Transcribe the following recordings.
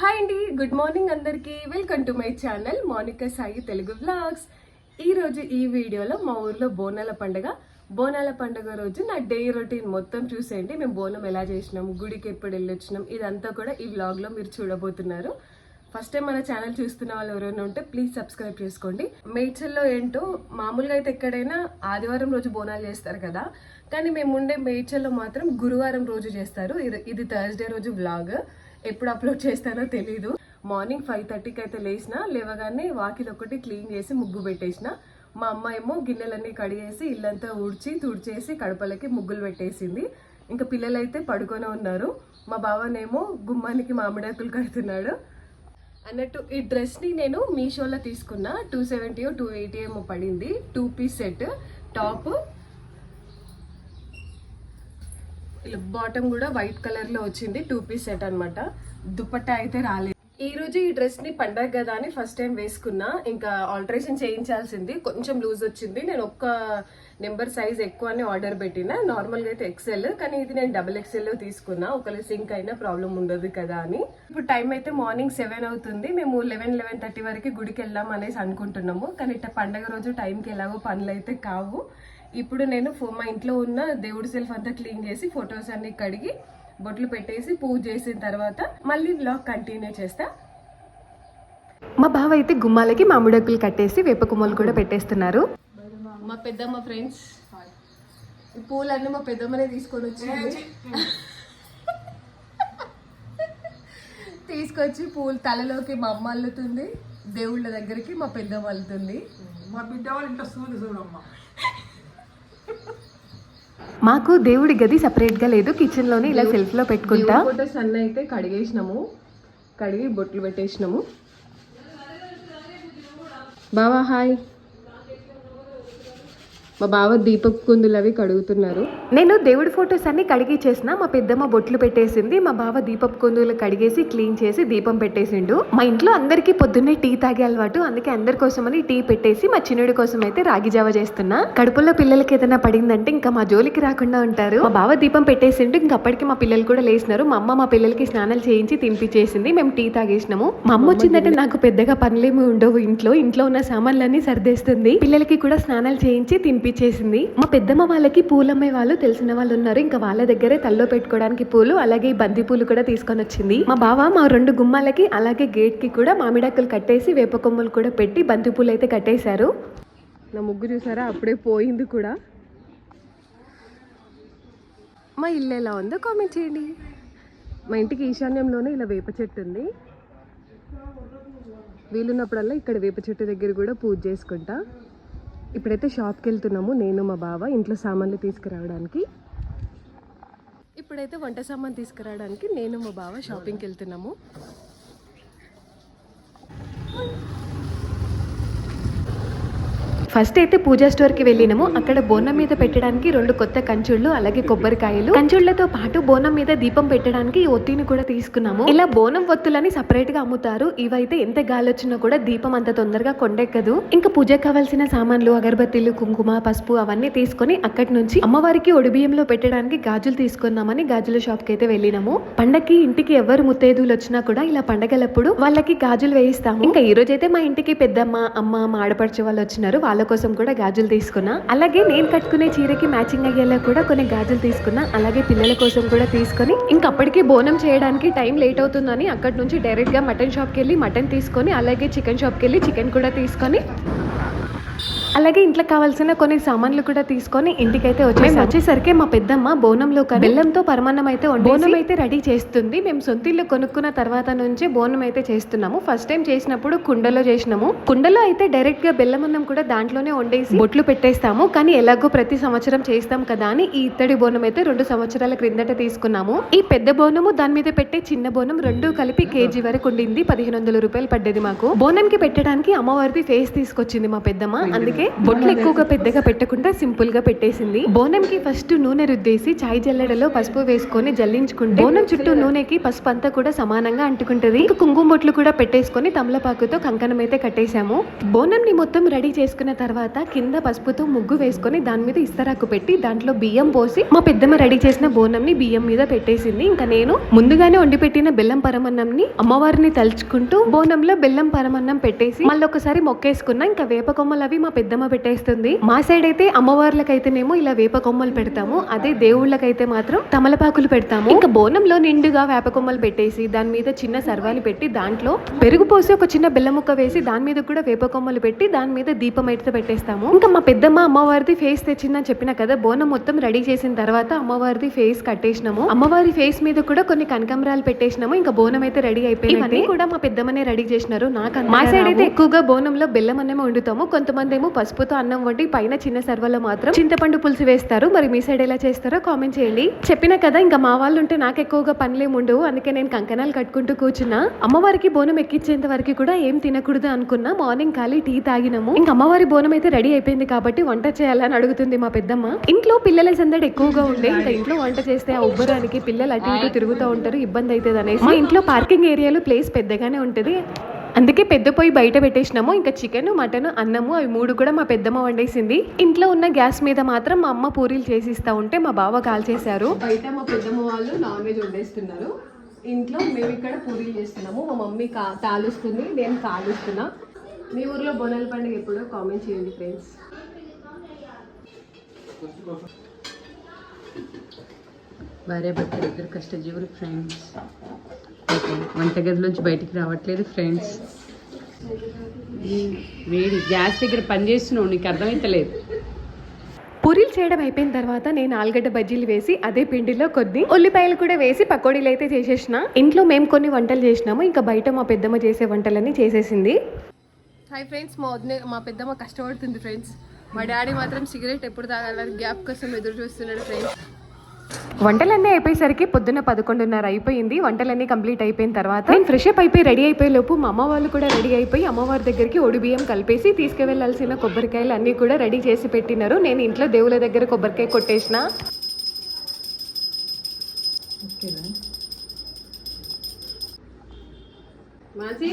Hi అండి good morning అందరికీ. Welcome to my channel Monika Sai Telugu vlogs ఈరోజు ఈ వీడియోలో మా ఊర్లో బోనాల పండుగ. బోనాల పండుగ రోజు నా డే రొటీన్ మొత్తం చూసేయండి. మేము బోనం ఎలా చేసినాం గుడికి ఎప్పుడు వెళ్ళొచ్చినాం ఇదంతా కూడా ఈ వ్లాగ్లో మీరు చూడబోతున్నారు. ఫస్ట్ టైం మన ఛానల్ చూస్తున్న వాళ్ళు ఎవరైనా ఉంటే ప్లీజ్ సబ్స్క్రైబ్ చేసుకోండి. మేడ్చల్లో ఏంటో మామూలుగా అయితే ఎక్కడైనా ఆదివారం రోజు బోనాలు చేస్తారు కదా. కానీ మేము ఉండే మేడ్చల్లో మాత్రం గురువారం రోజు చేస్తారు. ఇది- ఇది థర్స్డే రోజు వ్లాగ్ ఎప్పుడు అప్లోడ్ చేస్తానో తెలీదు. మార్నింగ్ ఫైవ్ థర్టీకి అయితే లేచిన లేవగానే వాకిలు ఒకటి క్లీన్ చేసి ముగ్గు పెట్టేసిన. మా అమ్మ ఏమో గిన్నెలన్నీ కడిగేసి ఇల్లంతా ఊడ్చి తుడిచేసి కడపలకి ముగ్గులు పెట్టేసింది. ఇంకా పిల్లలైతే పడుకొని ఉన్నారు. మా బావనేమో గుమ్మానికి మామిడాకులు కడుతున్నాడు. అన్నట్టు ఈ డ్రెస్ని నేను మీషోలో తీసుకున్నా. టూ సెవెంటీ టూ ఎయిటీ ఏమో పడింది. టూ పీస్ సెట్ టాప్ ఇలా బాటమ్ కూడా వైట్ కలర్లో వచ్చింది టూ పీస్ సెట్ అనమాట దుపట్టా అయితే రాలేదు. ఈ రోజు ఈ డ్రెస్ని పండగ కదా అని ఫస్ట్ టైం వేసుకున్నా. ఇంకా ఆల్టరేషన్ చేయించాల్సింది. కొంచెం లూజ్ వచ్చింది. నేను ఒక్క నెంబర్ సైజ్ ఎక్కువ అని ఆర్డర్ పెట్టిన. నార్మల్గా అయితే ఎక్సెల్ కానీ ఇది నేను డబుల్ ఎక్సెల్ తీసుకున్నా. ఒకవేళ సింక్ అయినా ప్రాబ్లం ఉండదు కదా అని. ఇప్పుడు టైం అయితే మార్నింగ్ సెవెన్ అవుతుంది. మేము లెవెన్ లెవెన్ థర్టీ వరకు గుడికి వెళ్దాం అనేసి అనుకుంటున్నాము. కానీ ఇట్లా పండగ రోజు టైంకి ఎలాగో పనులు అయితే కావు. ఇప్పుడు నేను మా ఇంట్లో ఉన్న దేవుడి సెల్ఫ్ అంతా క్లీన్ చేసి ఫొటోస్ అన్ని కడిగి బొట్లు పెట్టేసి పూజ చేసిన తర్వాత మళ్ళీ బ్లాగ్ కంటిన్యూ చేస్తా. మా బావ అయితే గుమ్మాలకి మామిడాకులు కట్టేసి వేప కొమ్మలు కూడా పెట్టేస్తున్నారు. మా పెద్దమ్మ ఫ్రెండ్స్ పూలన్నీ మా పెద్దమ్మనే తీసుకొని వచ్చింది. తీసుకొచ్చి పూలు తలలోకి మా అమ్మ అల్లుతుంది దేవుళ్ళ దగ్గరికి మా పెద్దమ్మ అల్లుతుంది. మా బిడ్డ వాళ్ళ ఇంట్లో సూది చూడమ్మా మాకు దేవుడి గది సపరేట్గా లేదు. కిచెన్లోనే ఇలా సెల్ఫ్లో పెట్టుకుంటా. ఫోటోస్ అన్నీ అయితే కడిగేసినాము. కడిగి బొట్లు పెట్టేసినాము. బావా హాయ్. మా బావ దీపక్ కుందులు అవి కడుగుతున్నారు. నేను దేవుడి ఫొటోస్ అన్ని కడిగి చేసిన మా పెద్దమ్మ బొట్లు పెట్టేసింది మా బావ దీపపు కుందులు కడిగేసి క్లీన్ చేసి దీపం పెట్టేసిండు. మా ఇంట్లో అందరికీ పొద్దున్నే టీ తాగే అలవాటు అందుకే అందరి కోసమని టీ పెట్టేసి మా చిన్నుడి కోసం అయితే రాగి జావ చేస్తున్నా. కడుపులో పిల్లలకి ఏదైనా పడిందంటే ఇంకా మా జోలికి రాకుండా ఉంటారు. మా బావ దీపం పెట్టేసిండు ఇంకా అప్పటికి మా పిల్లలు కూడా లేచినారు. మా అమ్మ మా పిల్లలకి స్నానాలు చేయించి తినిపించేసింది మేము టీ తాగేసినాము. మా అమ్మ వచ్చిందంటే నాకు పెద్దగా పనులేమి ఉండవు ఇంట్లో ఇంట్లో ఉన్న సామాన్లన్నీ సర్దేస్తుంది. పిల్లలకి కూడా స్నానాలు చేయించి తినిపి తినిపించేసింది మా పెద్దమ్మ వాళ్ళకి పూలమ్మే వాళ్ళు తెలిసిన వాళ్ళు ఉన్నారు. ఇంకా వాళ్ళ దగ్గరే తల్లో పెట్టుకోవడానికి పూలు అలాగే బంతి పూలు కూడా తీసుకొని వచ్చింది. మా బావ మా రెండు గుమ్మాలకి అలాగే గేట్కి కూడా మామిడాకులు కట్టేసి వేప కొమ్మలు కూడా పెట్టి బంతి పూలు అయితే కట్టేశారు. నా ముగ్గు చూసారా? అప్పుడే పోయింది కూడా. మా ఇల్లు ఎలా ఉందో కామెంట్ చేయండి. మా ఇంటికి ఈశాన్యంలోనే ఇలా వేప చెట్టు ఉంది. వీలున్నప్పుడల్లా ఇక్కడ వేప చెట్టు దగ్గర కూడా పూజ చేసుకుంటా. ఇప్పుడైతే షాప్కి వెళ్తున్నాము నేను మా బావ ఇంట్లో సామాన్లు తీసుకురావడానికి. ఇప్పుడైతే వంట సామాన్ తీసుకురావడానికి నేను మా బావ షాపింగ్కి వెళ్తున్నాము ఫస్ట్ అయితే పూజా స్టోర్కి వెళ్ళినాము. అక్కడ బోనం మీద పెట్టడానికి రెండు కొత్త కంచుళ్ళు అలాగే కొబ్బరికాయలు. కంచుళ్ళతో పాటు బోనం మీద దీపం పెట్టడానికి ఈ ఒత్తిని కూడా తీసుకున్నాము. ఇలా బోనం ఒత్తులని సపరేట్గా అమ్ముతారు. ఇవైతే ఎంత గాలి వచ్చినా కూడా దీపం అంత తొందరగా కొండెక్కదు. ఇంకా పూజకు కావాల్సిన సామాన్లు అగరబత్తీలు కుంకుమ పసుపు అవన్నీ తీసుకొని అక్కడి నుంచి అమ్మవారికి ఒడిబియ్యంలో పెట్టడానికి గాజులు తీసుకున్నామని గాజుల షాప్కి అయితే వెళ్ళినాము. పండక్కి ఇంటికి ఎవరు ముత్తైదువులు వచ్చినా కూడా ఇలా పండగలప్పుడు వాళ్ళకి గాజులు వేయిస్తాము. ఇంకా ఈ రోజైతే మా ఇంటికి పెద్దమ్మ అమ్మ మా ఆడపడిచే వాళ్ళు వచ్చినారు. వాళ్ళ కోసం కూడా గాజులు తీసుకున్నా. అలాగే నేను కట్టుకునే చీరకి మ్యాచింగ్ అయ్యేలా కూడా కొన్ని గాజులు తీసుకున్నా. అలాగే పిల్లల కోసం కూడా తీసుకొని ఇంకా బోనం చేయడానికి టైం లేట్ అవుతుందని అక్కడి నుంచి డైరెక్ట్గా మటన్ షాప్కి వెళ్ళి మటన్ తీసుకొని అలాగే చికెన్ షాప్కి వెళ్ళి చికెన్ కూడా తీసుకొని అలాగే ఇంట్లో కావాల్సిన కొన్ని సామాన్లు కూడా తీసుకొని ఇంటికైతే వచ్చి మేము వచ్చేసరికి మా పెద్దమ్మ బోనంలో బెల్లంతో పరమాన్నం అయితే బోనం అయితే రెడీ చేస్తుంది. మేము సొంతిల్లు కొనుక్కున్న తర్వాత నుంచి బోనం అయితే చేస్తున్నాము. ఫస్ట్ టైం చేసినప్పుడు కుండలో చేసినాము. కుండలో అయితే డైరెక్ట్గా బెల్లం అన్నం కూడా దాంట్లోనే వండేసి బొట్లు పెట్టేస్తాము. కానీ ఎలాగో ప్రతి సంవత్సరం చేస్తాం కదా అని ఈ ఇత్తడి బోనం అయితే రెండు సంవత్సరాల క్రిందట తీసుకున్నాము. ఈ పెద్ద బోనము దాని మీద పెట్టే చిన్న బోనం రెండు కలిపి కేజీ వరకు ఉండింది. పదిహేను వందల రూపాయలు పడ్డది మాకు. బోనంకి పెట్టడానికి అమ్మవారిది ఫేస్ తీసుకొచ్చింది మా పెద్దమ్మ. అందుకే అందుకే బొట్లు ఎక్కువగా పెద్దగా పెట్టకుండా సింపుల్గా పెట్టేసింది. బోనం కి ఫస్ట్ నూనె రుద్దేసి చాయ్ జల్లెడలో పసుపు వేసుకొని జల్లించుకుంటే బోనం చుట్టూ నూనెకి పసుపు అంతా కూడా సమానంగా అంటుకుంటది. ఇంకా కుంకుమ బొట్లు కూడా పెట్టేసుకొని తమలపాకుతో కంకణం అయితే కట్టేశాము. బోనం ని మొత్తం రెడీ చేసుకున్న తర్వాత కింద పసుపుతో ముగ్గు వేసుకొని దాని మీద ఇస్తరాకు పెట్టి దాంట్లో బియ్యం పోసి మా పెద్దమ్మ రెడీ చేసిన బోనం ని బియ్యం మీద పెట్టేసింది. ఇంకా నేను ముందుగానే వండి పెట్టిన బెల్లం పరమన్నం ని అమ్మవారిని తలుచుకుంటూ బోనంలో బెల్లం పరమన్నం పెట్టేసి మళ్ళీ ఒకసారి మొక్కేసుకున్నా. ఇంకా వేప కొమ్మలు అవి మా పెద్దమ్మ పెట్టేస్తుంది. మా సైడ్ అయితే అమ్మవార్లకైతేనేమో ఇలా వేప కొమ్మలు పెడతాము. అదే దేవుళ్ళకైతే మాత్రం తమలపాకులు పెడతాము. ఇంకా బోనంలో నిండుగా వేప కొమ్మలు పెట్టేసి దాని మీద చిన్న సర్వాలు పెట్టి దాంట్లో పెరుగు పోసి ఒక చిన్న బెల్లం ముక్క వేసి దాని మీద కూడా వేప కొమ్మలు పెట్టి దాని మీద దీపం అయితే పెట్టేస్తాము. ఇంకా మా పెద్దమ్మ అమ్మవారిది ఫేస్ తెచ్చిందని చెప్పిన కదా బోనం మొత్తం రెడీ చేసిన తర్వాత అమ్మవారిది ఫేస్ కట్టేసినాము. అమ్మవారి ఫేస్ మీద కూడా కొన్ని కనకాంబరాలు పెట్టేసినాము. ఇంకా బోనం అయితే రెడీ అయిపోయింది కూడా మా పెద్దమ్మనే రెడీ చేసినారు. నాకు మా సైడ్ అయితే ఎక్కువగా బోనంలో బెల్లం అన్నం వండుతాము. కొంతమంది ఏమో పసుపుతో అన్నం వండి పైన చిన్న సర్వలో మాత్రం చింతపండు పులుసు వేస్తారు. మరి మీ సైడ్ ఎలా చేస్తారో కామెంట్ చేయండి. చెప్పిన కదా ఇంకా మా వాళ్ళు ఉంటే నాకు ఎక్కువగా పనులేం ఉండవు. అందుకే నేను కంకణాలు కట్టుకుంటూ కూర్చున్నా. అమ్మవారికి బోనం ఎక్కించేంత వరకు కూడా ఏం తినకూడదు అనుకున్నా. మార్నింగ్ ఖాళీ టీ తాగినాము. ఇంకా అమ్మవారి బోనం అయితే రెడీ అయిపోయింది కాబట్టి వంట చేయాలని అడుగుతుంది మా పెద్దమ్మ. ఇంట్లో పిల్లల సందడి ఎక్కువగా ఉండే. ఇంకా ఇంట్లో వంట చేస్తే ఆ ఉబ్బరానికి పిల్లలు అటు ఇటు తిరుగుతూ ఉంటారు. ఇబ్బంది అవుతుంది అనేసి. మా ఇంట్లో పార్కింగ్ ఏరియాలో ప్లేస్ పెద్దగానే ఉంటుంది. అందుకే పెద్ద పొయ్యి బయట పెట్టేసినాము. ఇంకా చికెన్ మటన్ అన్నము అవి మూడు కూడా మా పెద్దమ్మ వండేసింది. ఇంట్లో ఉన్న గ్యాస్ మీద మాత్రం మా అమ్మ పూరీలు చేసిస్తా ఉంటే మా బావ కాల్ చేశారు. బయట మా పెద్దమ్మ వాళ్ళు నాన్ వెజ్ వండేస్తున్నారు. ఇంట్లో మేము ఇక్కడ పూరీలు చేస్తున్నాము. మా మమ్మీ కా తాలుస్తుంది నేను కాలుస్తున్నా మీ ఊర్లో బోనాల పండుగ ఎప్పుడో కామెంట్ చేయండి ఫ్రెండ్స్. భార్య భర్తలు ఇద్దరు కష్టజీవులు ఫ్రెండ్స్. వంటగదిలోంచి బయటికి రావట్లేదు ఫ్రెండ్స్. వేడి గ్యాస్ దగ్గర పని చేస్తున్నావు నీకు అర్థమైతలేదు. పూరీలు చేయడం అయిపోయిన తర్వాత నేను ఆలుగడ్డ బజ్జీలు వేసి అదే పిండిలో కొద్ది ఉల్లిపాయలు కూడా వేసి పకోడీలు అయితే చేసేసిన. ఇంట్లో మేము కొన్ని వంటలు చేసినాము ఇంకా బయట మా పెద్దమ్మ చేసే వంటలన్నీ చేసేసింది. హాయ్ ఫ్రెండ్స్ మా వదిన మా పెద్దమ్మ కష్టపడుతుంది ఫ్రెండ్స్ మా డాడీ మాత్రం సిగరెట్ ఎప్పుడు తాగాలని గ్యాప్ కోసం ఎదురు చూస్తున్నాడు ఫ్రెండ్స్ వంటలన్నీ అయిపోయేసరికి పొద్దున్న పదకొండున్నర అయిపోయింది. వంటలన్నీ కంప్లీట్ అయిపోయిన తర్వాత నేను ఫ్రెష్ అప్ అయిపోయి రెడీ అయిపోయే లోపు మా అమ్మ వాళ్ళు కూడా రెడీ అయిపోయి అమ్మవారి దగ్గరికి ఒడి బియ్యం కలిపేసి తీసుకువెళ్ళాల్సిన కొబ్బరికాయలు అన్నీ కూడా రెడీ చేసి పెట్టినారు. నేను ఇంట్లో దేవుల దగ్గర కొబ్బరికాయ కొట్టేసిన. మాన్సి?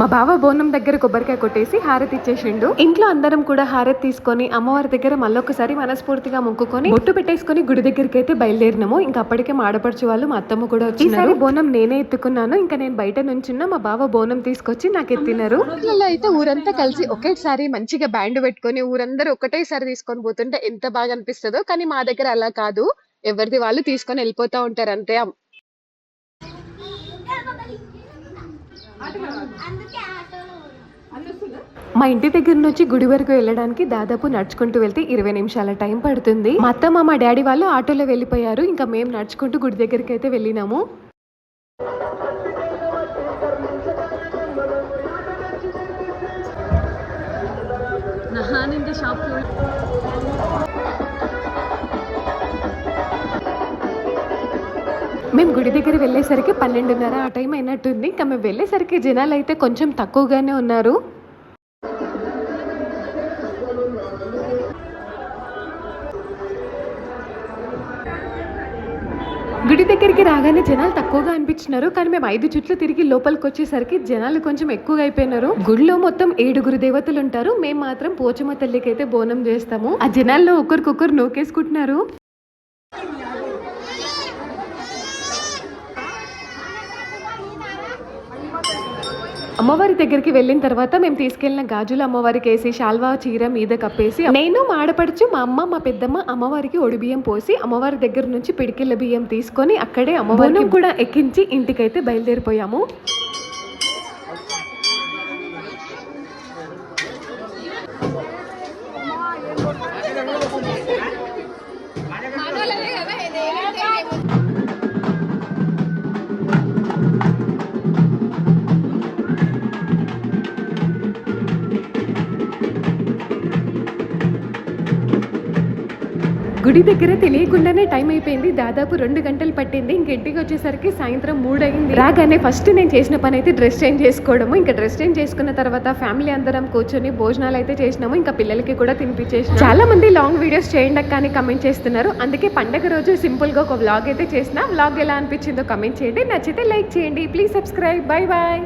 మా బావ బోనం దగ్గర కొబ్బరికాయ కొట్టేసి హారతి ఇచ్చేసిండు. ఇంట్లో అందరం కూడా హారతి తీసుకొని అమ్మవారి దగ్గర మళ్ళొకసారి మనస్ఫూర్తిగా మొక్కుకొని బొట్టు పెట్టేసుకొని గుడి దగ్గరికి అయితే బయలుదేరినాము. ఇంకా అప్పటికే మా ఆడపడుచు వాళ్ళు మా అత్తమ్మ కూడా వచ్చి బోనం నేనే ఎత్తుకున్నాను. ఇంకా నేను బయట నుంచున్న మా బావ బోనం తీసుకొచ్చి నాకు ఎత్తినారు. అయితే ఊరంతా కలిసి ఒకేసారి మంచిగా బ్యాండ్ పెట్టుకొని ఊరందరూ ఒకటేసారి తీసుకొని పోతుంటే ఎంత బాగా అనిపిస్తుందో కానీ మా దగ్గర అలా కాదు. ఎవరిది వాళ్ళు తీసుకొని వెళ్ళిపోతా ఉంటారు అంతే. మా ఇంటి దగ్గర నుంచి గుడి వరకు వెళ్ళడానికి దాదాపు నడుచుకుంటూ వెళ్తే ఇరవై నిమిషాల టైం పడుతుంది. మా అత్తమ్మ మా డాడీ వాళ్ళు ఆటోలో వెళ్ళిపోయారు. ఇంకా మేము నడుచుకుంటూ గుడి దగ్గరికి అయితే వెళ్ళినాము. షాప్ గుడి దగ్గర వెళ్ళేసరికి పన్నెండున్నర ఆ టైం అయినట్టుంది. ఇంకా మేము వెళ్ళేసరికి జనాలు అయితే కొంచెం తక్కువగానే ఉన్నారు. గుడి దగ్గరికి రాగానే జనాలు తక్కువగా అనిపించినారు. కానీ మేము ఐదు చుట్లు తిరిగి లోపలికి వచ్చేసరికి జనాలు కొంచెం ఎక్కువగా అయిపోయినారు. గుడిలో మొత్తం ఏడుగురు దేవతలు ఉంటారు. మేము మాత్రం పోచమ్మ తల్లికి అయితే బోనం చేస్తాము. ఆ జనాల్లో ఒకరికొకరు నోకేసుకుంటున్నారు. అమ్మవారి దగ్గరికి వెళ్ళిన తర్వాత మేము తీసుకెళ్ళిన గాజులు అమ్మవారికి వేసి శాల్వా చీర మీద కప్పేసి నేను మాడపడుచు మా అమ్మ మా పెద్దమ్మ అమ్మవారికి ఒడి బియ్యం పోసి అమ్మవారి దగ్గర నుంచి పిడికిళ్ళ బియ్యం తీసుకొని అక్కడే అమ్మవారిని కూడా ఎక్కించి ఇంటికైతే బయలుదేరిపోయాము. గుడి దగ్గర తెలియకుండానే టైం అయిపోయింది. దాదాపు రెండు గంటలు పట్టింది. ఇంక ఇంటికి వచ్చేసరికి సాయంత్రం మూడు అయింది రాగానే ఫస్ట్ నేను చేసిన పని అయితే డ్రెస్ చేంజ్ చేసుకోవడము. ఇంకా డ్రెస్ చేంజ్ చేసుకున్న తర్వాత ఫ్యామిలీ అందరం కూర్చొని భోజనాలు అయితే చేసినాము. ఇంకా పిల్లలకి కూడా తినిపించేసి చాలా మంది లాంగ్ వీడియోస్ చేయండి కానీ కమెంట్ చేస్తున్నారు. అందుకే పండగ రోజు సింపుల్గా ఒక వ్లాగ్ అయితే చేసిన. వ్లాగ్ ఎలా అనిపించిందో కమెంట్ చేయండి. నచ్చితే లైక్ చేయండి. Please subscribe. Bye bye.